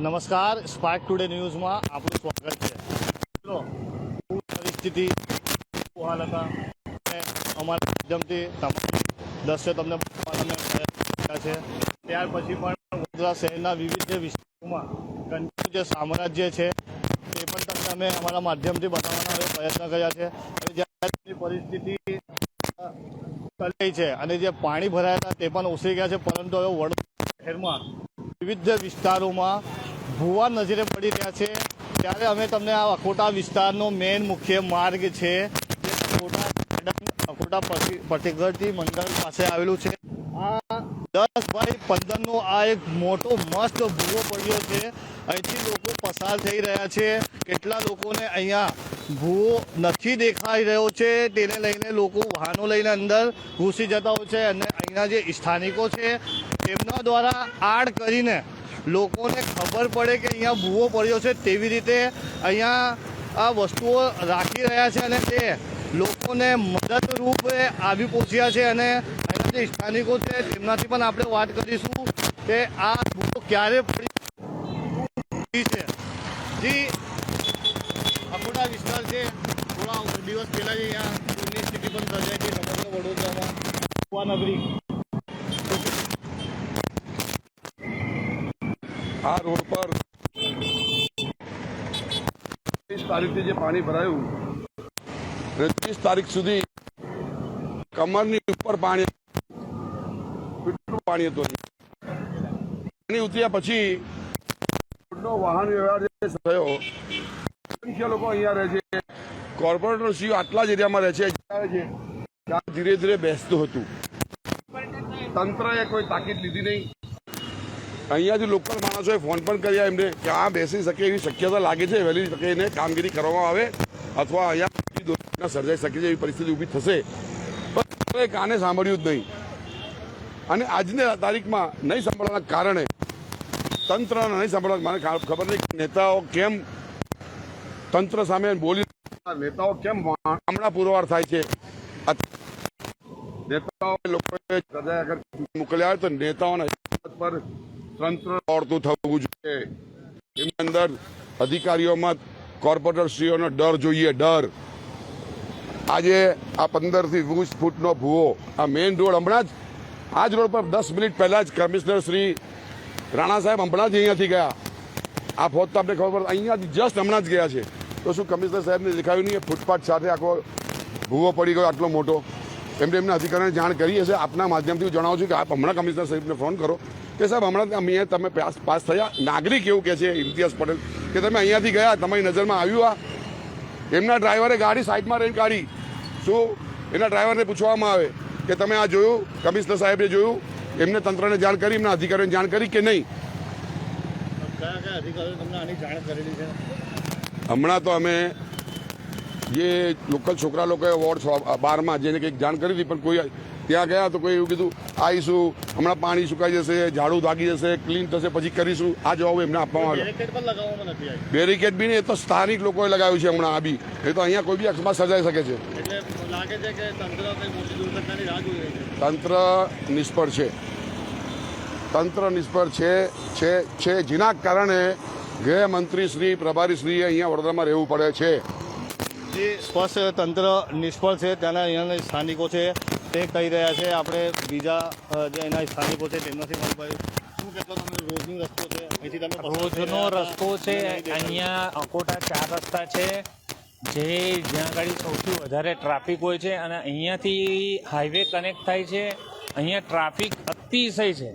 નમસ્કાર spark today ન્યૂઝમાં આપનું સ્વાગત છે. પરિસ્થિતિ હાલ હતા? અમારા માધ્યમથી તમામ દ્રશ્યો તમને બતાવવા પ્રયત્ન કર્યા છે. ત્યાર પછી પણ વડોદરા શહેરના વિવિધ વિસ્તારોમાં કંટ્રી જે સામ્રાજ્ય છે, એ પણ તમને અમે અમારા માધ્યમથી બતાવવાના પ્રયત્ન કર્યા છે. અને જ્યારે પરિસ્થિતિ ચાલી છે અને જે પાણી ભરાયા હતા તે પણ ઓસરી ગયા છે, પરંતુ હવે વડોદરા શહેરમાં વિવિધ વિસ્તારોમાં ભૂવા નજરે પડી રહ્યા છે. ત્યારે અમે તમને આ અકોટા વિસ્તારનો મેઇન મુખ્ય માર્ગ છે. જે અકોટા અકોટા પતિગઢથી મંડળ પાસે આવેલું છે. આ દસ બાય પંદરનો આ એક મોટો, મસ્ત ભૂવો પડ્યો છે. અહીંથી લોકો પસાર થઈ રહ્યા છે. કેટલા લોકોને અહીંયા ભૂવો નથી દેખાઈ રહ્યો છે, તેને લઈને લોકો વાહનો લઈને અંદર ઘૂસી જતા હોય છે અને અહીંના જે સ્થાનિકો છે, તેમના દ્વારા આડ કરીને લોકોને ખબર પડે કે અહીંયા ભૂવો પડ્યો છે તેવી રીતે અહીંયા આ વસ્તુઓ રાખી રહ્યા છે અને તે લોકોને મદદરૂપે આવી પહોંચ્યા છે અને અહીંના જે સ્થાનિકો છે તેમનાથી પણ આપણે વાત કરીશું કે આ ભૂવો ક્યારે પડી છે. જી, અકોટા વિસ્તાર છે. થોડા દિવસ પહેલાં જ અહીંયા સ્થિતિ પણ સર્જાઈ હતી વડોદરામાં. કુવા નગરી આ રોડ પર ત્રીસ તારીખથી જે પાણી ભરાયું ત્રીસ તારીખ સુધી કમરની ઉપર પાણી પાણી હતું પાણી ઉતર્યા પછી રોડનો વાહન વ્યવહાર જે થયો લોકો અહીંયા રહે છે કોર્પોરેટર સીઓ આટલા જ એરિયામાં રહે છે ધીરે ધીરે બેસતું હતું તંત્રએ કોઈ તાકીદ લીધી નહીં અહીંયાથી લોકલ માણસોએ ફોન પણ કર્યા એમને કે આ બેસી શકે એવી શક્યતા લાગે છે, વહેલી તકે એને કામગીરી કરવામાં આવે અથવા અહીંયા દુર્ઘટના સર્જાઈ શકે છે એવી પરિસ્થિતિ ઊભી થશે. પણ કાને સાંભળ્યું જ નહીં. અને આજની તારીખમાં નહીં સાંભળવાના કારણે તંત્ર નહીં સાંભળવા મને ખબર નહીં કે નેતાઓ કેમ તંત્ર સામે બોલી નેતાઓ કેમ હમણાં પુરવાર થાય છે. નેતાઓ લોકોએ મોકલ્યા તો નેતાઓના પર તંત્ર દોડતું થવું જોઈએ. એની અંદર અધિકારીઓમાં કોર્પોરેટરશ્રીઓનો ડર જોઈએ, ડર. આજે આ પંદરથી વીસ ફૂટનો ભૂવો, આ મેઇન રોડ, હમણાં જ, આ જ રોડ પર દસ મિનિટ પહેલા જ કમિશનર શ્રી રાણા સાહેબ હમણાં જ અહીંયાથી ગયા. આ ફોજ તો આપણે ખબર પડે, અહીંયાથી જસ્ટ હમણાં જ ગયા છે. તો શું કમિશનર સાહેબને દેખાયું નહીં ફૂટપાથ સાથે આખો ભૂવો પડી ગયો, આટલો મોટો? એમને એમના અધિકારીને જાણ કરી હશે, આપના માધ્યમથી હું જણાવું છું કે આપ હમણાં કમિશનર સાહેબને ફોન કરો. કે સાહેબ હમણાં અહીંયા તમે પાસ પાસ થયા. નાગરિક એવું કહે છે ઇમ્તિયાઝ પટેલ કે તમે અહીંયાથી ગયા તમારી નજરમાં આવ્યું આ. એમના ડ્રાઈવરે ગાડી સાઈડમાં રહીને કાઢી. શું? એના ડ્રાઈવરને પૂછવામાં આવે કે તમે આ જોયું? કમિશનર સાહેબે જોયું? એમને તંત્રને જાણ કરી એમના અધિકારીઓને જાણ કરી કે નહીં? હમણાં તો અમે જે લોકલ છોકરા લોકોએ વોર્ડ બારમાં જેને કંઈક જાણ કરી હતી પણ કોઈ ત્યાં ગયા તો કોઈ એવું કીધું આવીશું હમણાં પાણી સુકાઈ જશે ઝાડુ દાગી જશે ક્લીન થશે પછી કરીશું. આ જવાબ એમને આપવામાં આવ્યો. બેરિકેડ બી નહીં એ તો સ્થાનિક લોકોએ લગાવ્યું છે હમણાં આ બી. એ તો અહીંયા કોઈ બી અકસ્માત સર્જાઈ શકે છે. લાગે તંત્ર નિષ્ફળ છે. તંત્ર નિષ્ફળ છે છે છે જેના કારણે ગૃહમંત્રી શ્રી પ્રભારી શ્રીએ અહીંયા વડોદરામાં રહેવું પડે છે. જે સ્પષ્ટ તંત્ર નિષ્ફળ છે ત્યાંના અહીંયાના સ્થાનિકો છે તે કહી રહ્યા છે આપણે બીજા જે એના સ્થાનિકો છે તેમનાથી પણ શું કહેતો તમે? રોજનો રસ્તો છે અહીંથી તમે રોજનો રસ્તો છે અહીંયા અકોટા ચાર રસ્તા છે જે જ્યાં આગળ સૌથી વધારે ટ્રાફિક હોય છે અને અહીંયાથી હાઈવે કનેક્ટ થાય છે. અહીંયા ટ્રાફિક અતિશય છે.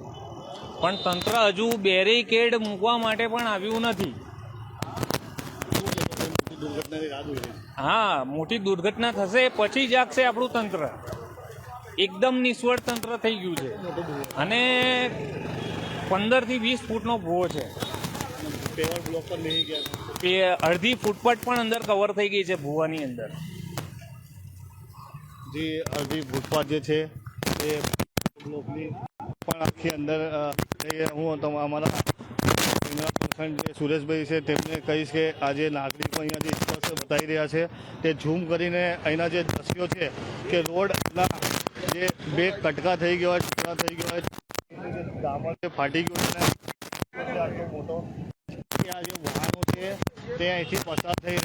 પણ તંત્ર હજુ બેરિકેડ મૂકવા માટે પણ આવ્યું નથી. હા મોટી દુર્ઘટના થશે પછી જાગશે આપણું તંત્ર. એકદમ નિષ્ફળ તંત્ર થઈ ગયું છે અને પંદરથી વીસ ફૂટનો ભૂવો છે. એ અડધી ફૂટપાથ પણ અંદર કવર થઈ ગઈ છે ભૂવાની અંદર જે અડધી ફૂટપાથ જે છે, એ પણ આખી અંદર હું અમારા જે સુરેશભાઈ છે, તેમને કહીશ કે આજે નાગરિકો અહીંયાથી સ્પષ્ટ બતાવી રહ્યા છે તે ઝૂમ કરીને અહીંના જે દ્રશ્યો છે કે રોડના જે બે કટકા થઈ ગયા ટુકડા થઈ ગયા ડામર ફાટી ગયો છે. આટલો મોટો આ જે વાહનો છે તે અહીંથી પસાર થઈ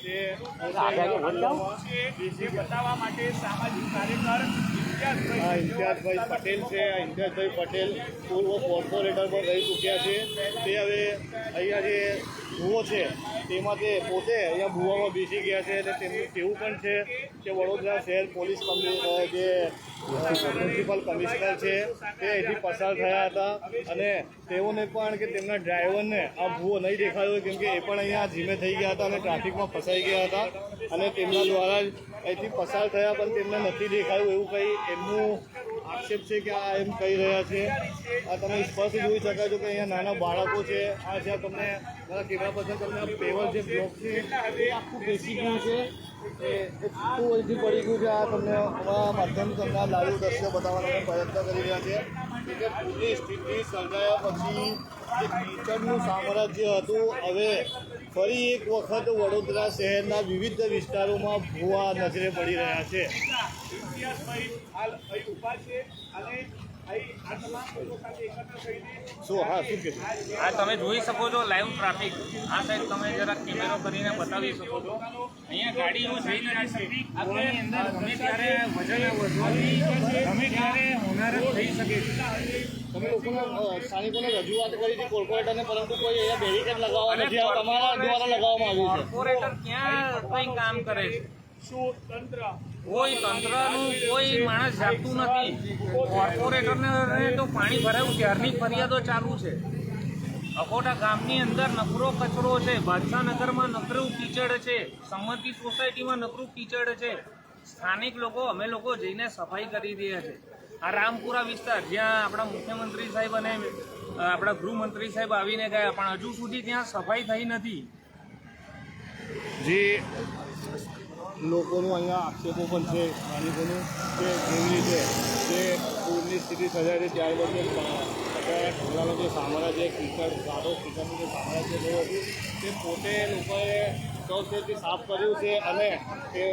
તે બતાવવા માટે સામાજિક કાર્યકર આ ઇમ્તિયાઝભાઈ પટેલ છે, આ ઇમ્તિયાઝભાઈ પટેલ પૂર્વ કોર્પોરેટર પણ રહી ચૂક્યા છે. તે હવે અહીંયા જે ભૂવો છે, તેમાં તે પોતે અહીંયા ભૂવામાં બેસી ગયા છે અને તેમનું કહેવું પણ છે કે વડોદરા શહેર પોલીસ જે મ્યુનિસિપલ કમિશનર છે, તે અહીંથી પસાર થયા હતા અને તેઓને પણ કે તેમના ડ્રાઈવરને આ ભૂવો નહીં દેખાયો કેમ કે એ પણ અહીંયા ધીમે થઈ ગયા હતા અને ટ્રાફિકમાં ફસાઈ ગયા હતા અને તેમના દ્વારા જ અહીંથી પસાર થયા, પણ તેમને નથી દેખાયું એવું કંઈ એમનું આક્ષેપ છે કે આ એમ કહી રહ્યા છે. આ તમે સ્પષ્ટ જોઈ શકાય છો કે અહીંયા નાના બાળકો છે. આ જ્યાં તમને મારા કેમેરા પાસે તમને પેવર જે બ્લોક છે, એ આખું બેસી ગયું છે. એ એ ઓછી પડી ગયું છે આ તમને અમારા માધ્યમ તમને લાઈવ દ્રશ્ય બતાવવાનો પ્રયત્ન કરી રહ્યા છે. કે પૂરની સ્થિતિ સર્જાયા પછી જે કીચડનું સામ્રાજ્ય હતું, હવે ફરી એક વખત વડોદરા શહેરના વિવિધ વિસ્તારોમાં ભૂવા નજરે પડી રહ્યા છે. આ શું હા આ તમે જોઈ શકો છો લાઈવ ટ્રાફિક આ સાઈડ તમે જરાક કેમેરો કરીને બતાવી શકો છો. અહીંયા ગાડીઓ જઈ નથી શકતી અંદર ગમે ત્યારે વજન વધવાથી ગમે ત્યારે હોનારત થઈ શકે છે. તમે લોકોને સ્થાનિકોને રજૂઆત કરી હતી કોર્પોરેટરને પરંતુ કોઈ અહીંયા બેરિકેડ લગાવવા નથી તમારા દ્વારા લગાવવામાં આવ્યું છે. કોર્પોરેટર ક્યાં કંઈ કામ કરે છે? શું તંત્ર કોઈ કોઈ માણસ જાગતું નથી. કોર્પોરેટરને તો પાણી ભરાયું, ત્યારની ફરિયાદો ચાલુ છે. અકોટા ગામની અંદર નકરો કચરો છે. બાદશાહ નગરમાં નકરું કીચડ છે. સંમતિ સોસાયટીમાં નકરું કીચડ છે. સ્થાનિક લોકો, અમે લોકો જઈને સફાઈ કરી રહ્યા છે. આ રામપુરા વિસ્તાર, જ્યાં આપણા મુખ્યમંત્રી સાહેબ અને આપણા ગૃહમંત્રી સાહેબ આવીને ગયા, પણ હજુ સુધી ત્યાં સફાઈ થઈ નથી. જે લોકોનું અહીંયા આક્ષેપો પણ છે સ્થાનિકોનું કે જેવી રીતે જે પૂરની સ્થિતિ સર્જાય છે ત્યારબાદ જે અત્યારે ઢોલાનું જે સામ્રાજ્ય કિચડ ગાઢો કિચડનું જે સામ્રાજ્ય થયું હતું તે પોતે લોકોએ સૌથી સાફ કર્યું છે અને તે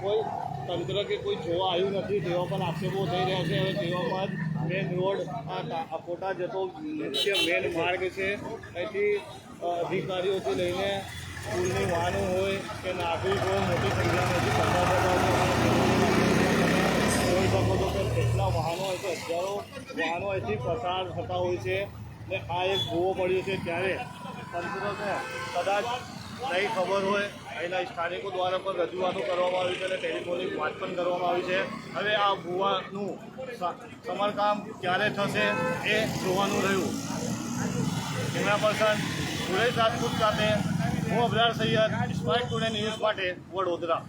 કોઈ તંત્ર કે કોઈ જોવા આવ્યું નથી તેવા પણ આક્ષેપો થઈ રહ્યા છે. હવે તેવામાં જ મેન રોડ આ કોટા જતો મુખ્ય મેન માર્ગ છે. અહીંથી અધિકારીઓથી લઈને સ્કૂલની વાહનો હોય કે નાગરિક મોટી સંખ્યામાં જોઈ શકો છો કે કેટલા વાહનો હોય છે હજારો વાહનો અહીંથી પસાર થતા હોય છે ને આ એક ભૂવો પડ્યો છે ત્યારે તંત્રને કદાચ નહીં ખબર હોય, અહીંના સ્થાનિકો દ્વારા પણ રજૂઆતો કરવામાં આવી છે અને ટેલિફોનિક વાત પણ કરવામાં આવી છે. હવે આ ભૂવાનું સમારકામ ક્યારે થશે એ જોવાનું રહ્યું. કેમેરા પર્સન સુરેશ રાજપૂત સાથે હું Abrar Sayed spike today news માટે વડોદરા.